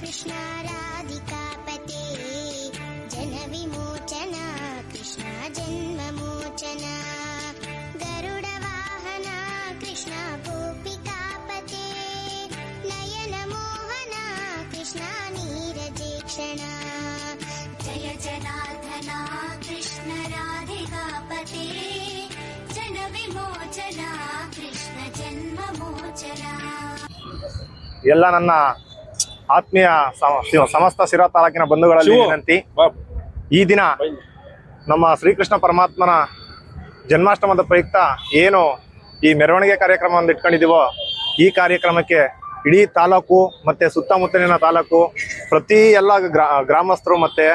कृष्ण राधिकापते जनविमोचन कृष्ण जन्ममोचन गरुडवाहन कृष्ण गोपिकापते नयनमोहन कृष्ण नीरजेक्षण जय जनार्दना कृष्ण राधिकापते जनविमोचन कृष्ण जन्ममोचन ಎಲ್ಲ ನನ್ನ ಆತ್ಮೀಯ ಸಮ- ಸಮಸ್ತ ಶಿರಾ ತಾಲೂಕಿನ ಬಂಧುಗಳಲ್ಲಿ ವಿನಂತಿ. ಈ ದಿನ ನಮ್ಮ ಶ್ರೀಕೃಷ್ಣ ಪರಮಾತ್ಮನ ಜನ್ಮಾಷ್ಟಮದ ಪ್ರಯುಕ್ತ ಏನು ಈ ಮೆರವಣಿಗೆ ಕಾರ್ಯಕ್ರಮವನ್ನು ಇಟ್ಕೊಂಡಿದ್ದೀವೋ ಈ ಕಾರ್ಯಕ್ರಮಕ್ಕೆ ಇಡೀ ತಾಲೂಕು ಮತ್ತು ಸುತ್ತಮುತ್ತಲಿನ ತಾಲೂಕು ಪ್ರತಿ ಎಲ್ಲ ಗ್ರಾ ಗ್ರಾಮಸ್ಥರು ಮತ್ತು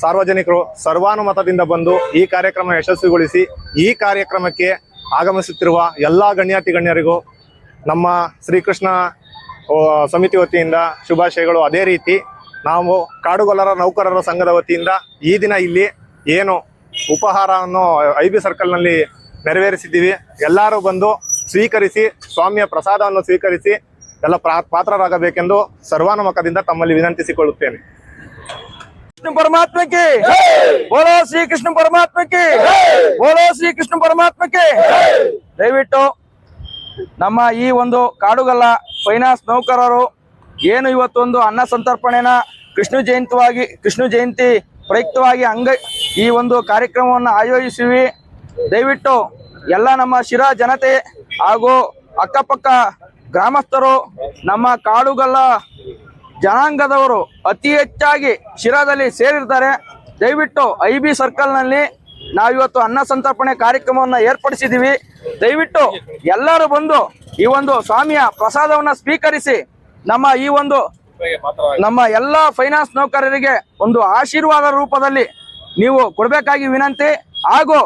ಸಾರ್ವಜನಿಕರು ಸರ್ವಾನುಮತದಿಂದ ಬಂದು ಈ ಕಾರ್ಯಕ್ರಮ ಯಶಸ್ವಿಗೊಳಿಸಿ ಈ ಕಾರ್ಯಕ್ರಮಕ್ಕೆ ಆಗಮಿಸುತ್ತಿರುವ ಎಲ್ಲ ಗಣ್ಯಾತಿ ಗಣ್ಯರಿಗೂ ನಮ್ಮ ಶ್ರೀಕೃಷ್ಣ ಸಮಿತಿ ವತಿಯಿಂದ ಶುಭಾಶಯಗಳು. ಅದೇ ರೀತಿ ನಾವು ಕಾಡುಗೊಲ್ಲರ ನೌಕರರ ಸಂಘದ ವತಿಯಿಂದ ಈ ದಿನ ಇಲ್ಲಿ ಏನು ಉಪಹಾರವನ್ನು ಐ ಬಿ ಸರ್ಕಲ್ನಲ್ಲಿ ನೆರವೇರಿಸಿದ್ದೀವಿ. ಎಲ್ಲರೂ ಬಂದು ಸ್ವೀಕರಿಸಿ ಸ್ವಾಮಿಯ ಪ್ರಸಾದವನ್ನು ಸ್ವೀಕರಿಸಿ ಎಲ್ಲ ಪಾತ್ರರಾಗಬೇಕೆಂದು ಸರ್ವಾನುಮಖದಿಂದ ತಮ್ಮಲ್ಲಿ ವಿನಂತಿಸಿಕೊಳ್ಳುತ್ತೇನೆ. ಕೃಷ್ಣ ಪರಮಾತ್ಮಕ್ಕೆ! ಬೋಲೋ ಶ್ರೀ ಕೃಷ್ಣ ಪರಮಾತ್ಮಕ್ಕೆ! ಬೋಲೋ ಶ್ರೀ ಕೃಷ್ಣ ಪರಮಾತ್ಮಕ್ಕೆ! ದಯವಿಟ್ಟು ನಮ್ಮ ಈ ಒಂದು ಕಾಡುಗಲ್ಲ ಫೈನಾನ್ಸ್ ನೌಕರರು ಏನು ಇವತ್ತೊಂದು ಅನ್ನ ಸಂತರ್ಪಣೆನ ಕೃಷ್ಣ ಜಯಂತವಾಗಿ, ಕೃಷ್ಣ ಜಯಂತಿ ಪ್ರಯುಕ್ತವಾಗಿ ಅಂಗ ಈ ಒಂದು ಕಾರ್ಯಕ್ರಮವನ್ನು ಆಯೋಜಿಸಿವಿ. ದಯವಿಟ್ಟು ಎಲ್ಲ ನಮ್ಮ ಶಿರಾ ಜನತೆ ಹಾಗೂ ಅಕ್ಕಪಕ್ಕ ಗ್ರಾಮಸ್ಥರು, ನಮ್ಮ ಕಾಡುಗಲ್ಲ ಜನಾಂಗದವರು ಅತಿ ಹೆಚ್ಚಾಗಿ ಶಿರಾದಲ್ಲಿ ಸೇರಿರ್ತಾರೆ. ದಯವಿಟ್ಟು ಐ ಬಿ ಸರ್ಕಲ್ನಲ್ಲಿ ನಾವಿವತ್ತು ಅನ್ನ ಸಂತರ್ಪಣೆ ಕಾರ್ಯಕ್ರಮವನ್ನ ಏರ್ಪಡಿಸಿದ್ದೀವಿ. ದಯವಿಟ್ಟು ಎಲ್ಲರೂ ಬಂದು ಈ ಒಂದು ಸ್ವಾಮಿಯ ಪ್ರಸಾದವನ್ನ ಸ್ವೀಕರಿಸಿ ನಮ್ಮ ಈ ಒಂದು ನಮ್ಮ ಎಲ್ಲ ಫೈನಾನ್ಸ್ ನೌಕರರಿಗೆ ಒಂದು ಆಶೀರ್ವಾದ ರೂಪದಲ್ಲಿ ನೀವು ಕೊಡಬೇಕಾಗಿ ವಿನಂತಿ ಹಾಗೂ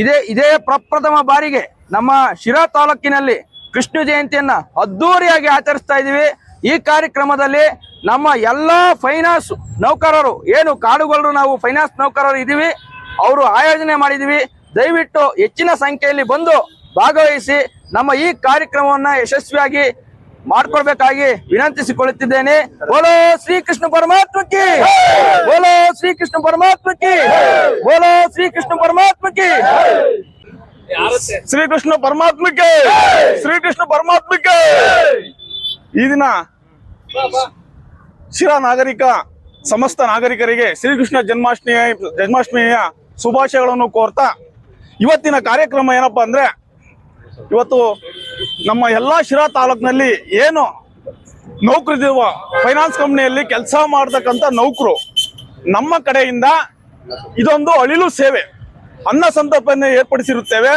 ಇದೇ ಇದೇ ಪ್ರಪ್ರಥಮ ಬಾರಿಗೆ ನಮ್ಮ ಶಿರಾ ತಾಲೂಕಿನಲ್ಲಿ ಕೃಷ್ಣ ಜಯಂತಿಯನ್ನ ಅದ್ದೂರಿಯಾಗಿ ಆಚರಿಸ್ತಾ ಇದ್ದೀವಿ. ಈ ಕಾರ್ಯಕ್ರಮದಲ್ಲಿ ನಮ್ಮ ಎಲ್ಲ ಫೈನಾನ್ಸ್ ನೌಕರರು, ಏನು ಕಾಡುಗಳರು ನಾವು ಫೈನಾನ್ಸ್ ನೌಕರರು ಇದ್ದೀವಿ. ಅವರು ಆಯೋಜನೆ ಮಾಡಿದ್ವಿ. ದಯವಿಟ್ಟು ಹೆಚ್ಚಿನ ಸಂಖ್ಯೆಯಲ್ಲಿ ಬಂದು ಭಾಗವಹಿಸಿ ನಮ್ಮ ಈ ಕಾರ್ಯಕ್ರಮವನ್ನ ಯಶಸ್ವಿಯಾಗಿ ಮಾಡ್ಕೊಳ್ಬೇಕಾಗಿ ವಿನಂತಿಸಿಕೊಳ್ಳುತ್ತಿದ್ದೇನೆ. ಬೋಲೋ ಶ್ರೀಕೃಷ್ಣ ಪರಮಾತ್ಮಕ್ಕೆ ಬೋಲೋ ಶ್ರೀಕೃಷ್ಣ ಪರಮಾತ್ಮಕ್ಕೆ ಬೋಲೋ ಶ್ರೀಕೃಷ್ಣ ಪರಮಾತ್ಮಕ್ಕೆ ಶ್ರೀಕೃಷ್ಣ ಪರಮಾತ್ಮಕ್ಕೆ ಶ್ರೀಕೃಷ್ಣ ಪರಮಾತ್ಮಕ್ಕೆ ಈ ದಿನ ಶಿರಾ ನಾಗರಿಕ ಸಮಸ್ತ ನಾಗರಿಕರಿಗೆ ಶ್ರೀಕೃಷ್ಣ ಜನ್ಮಾಷ್ಟಮಿ ಜನ್ಮಾಷ್ಟಮಿಯ ಶುಭಾಶಯಗಳನ್ನು ಕೋರ್ತಾ ಇವತ್ತಿನ ಕಾರ್ಯಕ್ರಮ ಏನಪ್ಪ ಅಂದರೆ ಇವತ್ತು ನಮ್ಮ ಎಲ್ಲ ಶಿರಾ ತಾಲೂಕಿನಲ್ಲಿ ಏನು ನೌಕರಿರುವ ಫೈನಾನ್ಸ್ ಕಂಪ್ನಿಯಲ್ಲಿ ಕೆಲಸ ಮಾಡತಕ್ಕಂಥ ನೌಕರು ನಮ್ಮ ಕಡೆಯಿಂದ ಇದೊಂದು ಅಳಿಲು ಸೇವೆ, ಅನ್ನ ಸಂತರ್ಪಣೆ ಏರ್ಪಡಿಸಿರುತ್ತೇವೆ.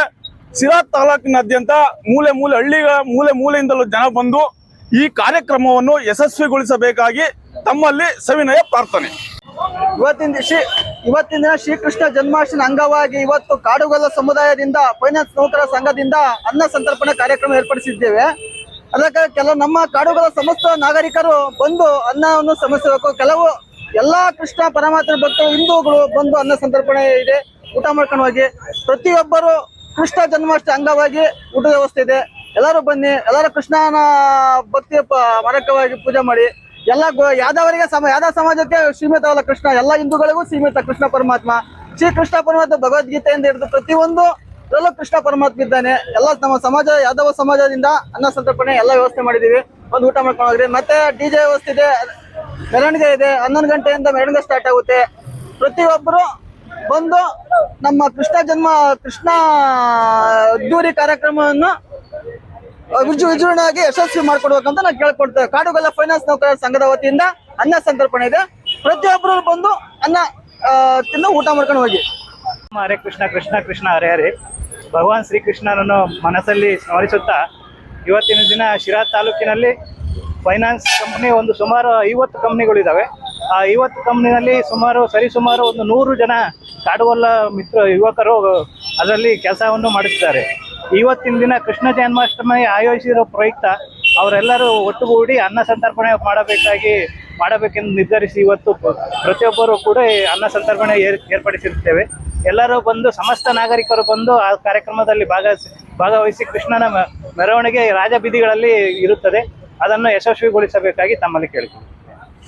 ಸಿರಾ ತಾಲೂಕಿನಾದ್ಯಂತ ಮೂಲೆ ಮೂಲೆ ಹಳ್ಳಿಗಳ ಮೂಲೆ ಮೂಲೆಯಿಂದಲೂ ಜನ ಬಂದು ಈ ಕಾರ್ಯಕ್ರಮವನ್ನು ಯಶಸ್ವಿಗೊಳಿಸಬೇಕಾಗಿ ತಮ್ಮಲ್ಲಿ ಸವಿನಯ ಪ್ರಾರ್ಥನೆ. ಇವತ್ತಿನ ಶ್ರೀ ಇವತ್ತಿನ ದಿನ ಶ್ರೀಕೃಷ್ಣ ಜನ್ಮಾಷ್ಟಮಿ ಅಂಗವಾಗಿ ಇವತ್ತು ಕಾಡುಗಲ್ಲ ಸಮುದಾಯದಿಂದ ಫೈನಾನ್ಸ್ ನೌಕರ ಸಂಘದಿಂದ ಅನ್ನ ಸಂತರ್ಪಣೆ ಕಾರ್ಯಕ್ರಮ ಏರ್ಪಡಿಸಿದ್ದೇವೆ. ಅದಕ್ಕೆ ಕೆಲ ನಮ್ಮ ಕಾಡುಗಳ ಸಮಸ್ತ ನಾಗರಿಕರು ಬಂದು ಅನ್ನವನ್ನು ಸಮಸ್ಯೆಬೇಕು. ಕೆಲವು ಎಲ್ಲಾ ಕೃಷ್ಣ ಪರಮಾತ್ಮ ಭಕ್ತರು ಹಿಂದೂಗಳು ಬಂದು ಅನ್ನ ಸಂತರ್ಪಣೆ ಇದೆ. ಊಟ ಮಾಡ್ಕೊಂಡು ಹೋಗಿ ಪ್ರತಿಯೊಬ್ಬರು ಕೃಷ್ಣ ಜನ್ಮಾಷ್ಟಮಿ ಅಂಗವಾಗಿ ಊಟದ ವ್ಯವಸ್ಥೆ ಇದೆ. ಎಲ್ಲರೂ ಬನ್ನಿ. ಎಲ್ಲರೂ ಕೃಷ್ಣನ ಭಕ್ತಿ ಮಾರಕವಾಗಿ ಪೂಜೆ ಮಾಡಿ. ಎಲ್ಲ ಯಾದವರಿಗೆ ಸಮ ಯಾದವ ಸಮಾಜಕ್ಕೆ ಸೀಮಿತವಲ್ಲ ಕೃಷ್ಣ. ಎಲ್ಲ ಹಿಂದೂಗಳಿಗೂ ಸೀಮಿತ ಕೃಷ್ಣ ಪರಮಾತ್ಮ. ಶ್ರೀ ಕೃಷ್ಣ ಪರಮಾತ್ಮ ಭಗವದ್ಗೀತೆಯಿಂದ ಹಿಡಿದು ಪ್ರತಿಯೊಂದು ಅದರಲ್ಲೂ ಕೃಷ್ಣ ಪರಮಾತ್ಮ ಇದ್ದಾನೆ. ಎಲ್ಲ ನಮ್ಮ ಸಮಾಜ, ಯಾದವ ಸಮಾಜದಿಂದ ಅನ್ನ ಸಂತರ್ಪಣೆ ಎಲ್ಲ ವ್ಯವಸ್ಥೆ ಮಾಡಿದೀವಿ. ಒಂದು ಊಟ ಮಾಡ್ಕೊಂಡೋಗ್ರಿ ಮತ್ತೆ ಡಿ ಜೆ ವ್ಯವಸ್ಥೆ ಇದೆ. ಮೆರವಣಿಗೆ ಇದೆ. ಹನ್ನೊಂದು ಗಂಟೆಯಿಂದ ಮೆರವಣಿಗೆ ಸ್ಟಾರ್ಟ್ ಆಗುತ್ತೆ. ಪ್ರತಿಯೊಬ್ಬರು ಬಂದು ನಮ್ಮ ಕೃಷ್ಣ ಜನ್ಮ ಕೃಷ್ಣ ಅದ್ದೂರಿ ಕಾರ್ಯಕ್ರಮವನ್ನು ವಿಜೃಂಭಣೆಯಾಗಿ ಯಶಸ್ವಿ ಮಾಡ್ಕೊಡ್ಬೇಕಂತ ನಾನು ಕೇಳ್ಕೊಡ್ತೇವೆ ಕಾಡುಗಲ್ಲ ಫೈನಾನ್ಸ್ ನೌಕರರ ಸಂಘದ ವತಿಯಿಂದ ಅನ್ನ ಸಂತರ್ಪಣೆ ಇದೆ. ಪ್ರತಿಯೊಬ್ಬರು ಬಂದು ಅನ್ನ ತಿಂದು ಊಟ ಮಾಡ್ಕೊಂಡು ಹೋಗಿ. ಹರೇ ಕೃಷ್ಣ ಕೃಷ್ಣ ಕೃಷ್ಣ ಹರೇ ಹರೇ. ಭಗವಾನ್ ಶ್ರೀಕೃಷ್ಣನನ್ನು ಮನಸ್ಸಲ್ಲಿ ಸ್ಮರಿಸುತ್ತಾ ಇವತ್ತಿನ ದಿನ ಶಿರಾ ತಾಲೂಕಿನಲ್ಲಿ ಫೈನಾನ್ಸ್ ಕಂಪ್ನಿ ಒಂದು ಸುಮಾರು ಐವತ್ತು ಕಂಪ್ನಿಗಳಿದ್ದಾವೆ ಆ ಐವತ್ತು ಕಂಪ್ನಿನಲ್ಲಿ ಸುಮಾರು ಸರಿಸುಮಾರು ಒಂದು ನೂರು ಜನ ಕಾಡುವಲ್ಲ ಮಿತ್ರ ಯುವಕರು ಅದರಲ್ಲಿ ಕೆಲಸವನ್ನು ಮಾಡುತ್ತಿದ್ದಾರೆ. ಇವತ್ತಿನ ದಿನ ಕೃಷ್ಣ ಜನ್ಮಾಷ್ಟಮಿ ಆಯೋಜಿಸಿರೋ ಪ್ರಯುಕ್ತ ಅವರೆಲ್ಲರೂ ಒಟ್ಟುಗೂಡಿ ಅನ್ನ ಸಂತರ್ಪಣೆ ಮಾಡಬೇಕಾಗಿ, ಮಾಡಬೇಕೆಂದು ನಿರ್ಧರಿಸಿ ಇವತ್ತು ಪ್ರತಿಯೊಬ್ಬರು ಕೂಡ ಅನ್ನ ಸಂತರ್ಪಣೆ ಏರ್, ಏರ್ಪಡಿಸಿರುತ್ತೇವೆ. ಎಲ್ಲರೂ ಬಂದು, ಸಮಸ್ತ ನಾಗರಿಕರು ಬಂದು ಆ ಕಾರ್ಯಕ್ರಮದಲ್ಲಿ ಭಾಗವಹಿಸಿ ಭಾಗವಹಿಸಿ ಕೃಷ್ಣನ ಮೆರವಣಿಗೆ ರಾಜಬೀದಿಗಳಲ್ಲಿ ಇರುತ್ತದೆ. ಅದನ್ನು ಯಶಸ್ವಿಗೊಳಿಸಬೇಕಾಗಿ ತಮ್ಮಲ್ಲಿ ಕೇಳಿಕೊಳ್ಳಿ